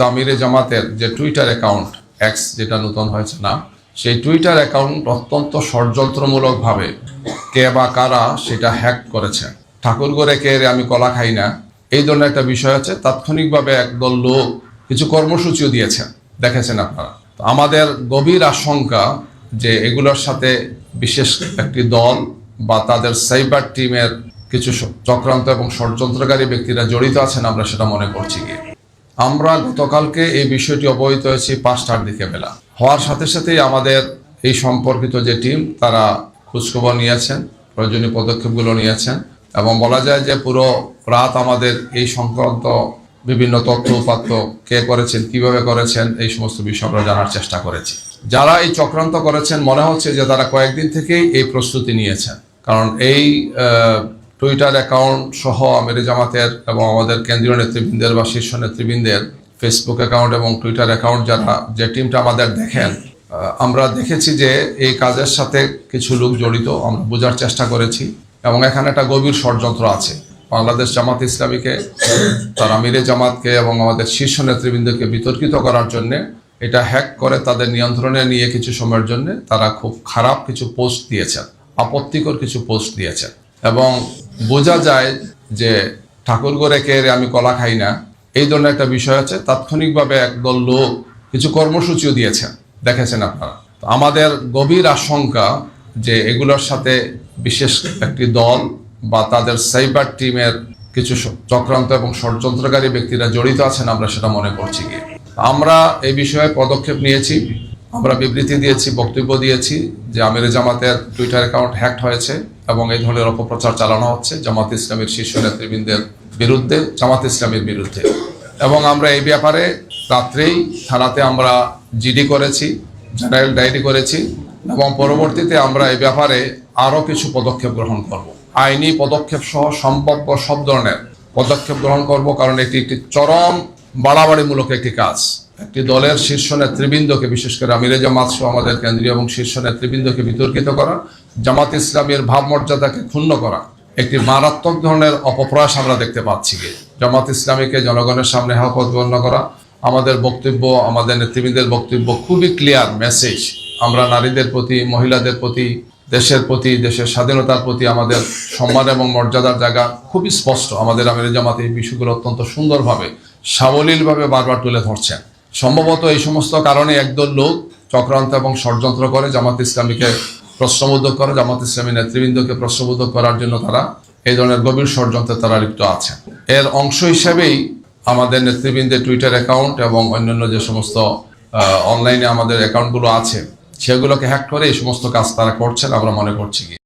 তামিরে জামাতের যে Twitter account x যেটা নতুন হয়েছে না সেই টুইটার অ্যাকাউন্ট অত্যন্ত ষড়যন্ত্রমূলকভাবে কে বা কারা সেটা হ্যাক করেছে। ঠাকুর করে কে রে আমি কলা খাই না। এই ধরনের একটা বিষয় আছে, তাৎক্ষণিকভাবে একদল লোক কিছু কর্মসূচিও দিয়েছেন দেখেছেন আপনারা? আমাদের গভীর আশঙ্কা যে এগুলোর সাথে বিশেষ একটি দল বা তাদের সাইবার টিমের কিছু চক্রান্ত এবং ষড়যন্ত্রকারী ব্যক্তিরা জড়িত আছেন, আমরা সেটা মনে করছি গিয়ে। আমরা গতকালকে এই বিষয়টি অবহিত হয়েছি পাঁচটার দিকে বেলা। হওয়ার সাথে সাথেই আমাদের এই সম্পর্কিত যে টিম, তারা খোঁজখবর নিয়েছেন, প্রয়োজনীয় পদক্ষেপগুলো নিয়েছেন এবং বলা যায় যে পুরো রাত আমাদের এই সংক্রান্ত বিভিন্ন তথ্য, উপাত্ত কে করেছেন, কীভাবে করেছেন, এই সমস্ত বিষয় আমরা জানার চেষ্টা করেছি। যারা এই চক্রান্ত করেছেন, মনে হচ্ছে যে তারা কয়েকদিন থেকেই এই প্রস্তুতি নিয়েছেন। কারণ এই টুইটার অ্যাকাউন্ট সহ আমির জামাতের এবং আমাদের কেন্দ্রীয় নেতৃবৃন্দের বা শীর্ষ নেতৃবৃন্দের ফেসবুক অ্যাকাউন্ট এবং টুইটার অ্যাকাউন্ট যারা যে টিমটা আমাদের দেখেন আমরা দেখেছি যে এই কাজের সাথে কিছু লোক জড়িত, আমরা বোঝার চেষ্টা করেছি এবং এখানে একটা গভীর ষড়যন্ত্র আছে। বাংলাদেশ জামাত ইসলামীকে, তার আমিরে জামাতকে এবং আমাদের শীর্ষ নেতৃবৃন্দকে বিতর্কিত করার জন্য, এটা হ্যাক করে তাদের নিয়ন্ত্রণে নিয়ে কিছু সময়ের জন্য তারা খুব খারাপ কিছু পোস্ট দিয়েছেন, আপত্তিকর কিছু পোস্ট দিয়েছেন এবং বোঝা যায় যে ঠাকুর করে কে আমি কলা খাই না। এই ধরনের একটা বিষয় আছে, তাৎক্ষণিকভাবে একদল লোক কিছু কর্মসূচিও দিয়েছেন দেখেছেন আপনারা? আমাদের গভীর আশঙ্কা যে এগুলোর সাথে বিশেষ একটি দল বা তাদের সাইবার টিমের কিছু চক্রান্ত এবং ষড়যন্ত্রকারী ব্যক্তিরা জড়িত আছেন, আমরা সেটা মনে করছি গিয়ে। আমরা এই বিষয়ে পদক্ষেপ নিয়েছি। আমরা বিবৃতি দিয়েছি, বক্তব্য দিয়েছি যে আমির জামাতের টুইটার অ্যাকাউন্ট হ্যাকড হয়েছে এবং এই ধরনের অপপ্রচার চালানো হচ্ছে জামাত ইসলামের শীর্ষ নেতৃবৃন্দের বিরুদ্ধে, জামাত ইসলামের বিরুদ্ধে। এবং আমরা এই ব্যাপারে রাত্রেই থানাতে আমরা জিডি করেছি, জেনারেল ডায়েরি করেছি এবং পরবর্তীতে আমরা এই ব্যাপারে আরও কিছু পদক্ষেপ গ্রহণ করব। আইনি পদক্ষেপ সহ সম্ভাব্য সব ধরনের পদক্ষেপ গ্রহণ করব কারণ এটি একটি চরম বাড়াবাড়িমূলক একটি কাজ। একটি দলের শীর্ষ নেতৃবৃন্দকে, বিশেষ করে আমিরে জামাত সহ আমাদের কেন্দ্রীয় এবং শীর্ষ নেতৃবৃন্দকে বিতর্কিত করা, জামাত ইসলামের ভাবমর্যাদাকে ক্ষুণ্ণ করা, একটি মারাত্মক ধরনের অপপ্রয়াস আমরা দেখতে পাচ্ছি গিয়ে। জামাত ইসলামীকে জনগণের সামনে হাপতগণ্য করা, আমাদের বক্তব্য, আমাদের নেতৃবৃন্দের বক্তব্য খুবই ক্লিয়ার মেসেজ আমরা নারীদের প্রতি, মহিলাদের প্রতি, দেশের প্রতি, দেশের স্বাধীনতার প্রতি আমাদের সম্মান এবং মর্যাদার জায়গা খুবই স্পষ্ট। আমাদের আমির জামাত এই বিষয়গুলো অত্যন্ত সুন্দরভাবে, সাবলীলভাবে বারবার তুলে ধরছেন। সম্ভবত এই সমস্ত কারণে একদল লোক চক্রান্ত এবং ষড়যন্ত্র করে জামাত ইসলামীকে প্রশ্নবোধক করে, জামাত ইসলামী নেতৃবৃন্দকে প্রশ্নবোধক করার জন্য তারা এই ধরনের গভীর ষড়যন্ত্রে তারা লিপ্ত আছে। এর অংশ হিসেবেই আমাদের নেতৃবৃন্দের টুইটার অ্যাকাউন্ট এবং অন্যান্য যে সমস্ত অনলাইনে আমাদের অ্যাকাউন্টগুলো আছে, সেগুলোকে হ্যাক করে এই সমস্ত কাজ তারা করছেন, আমরা মনে করছি কি?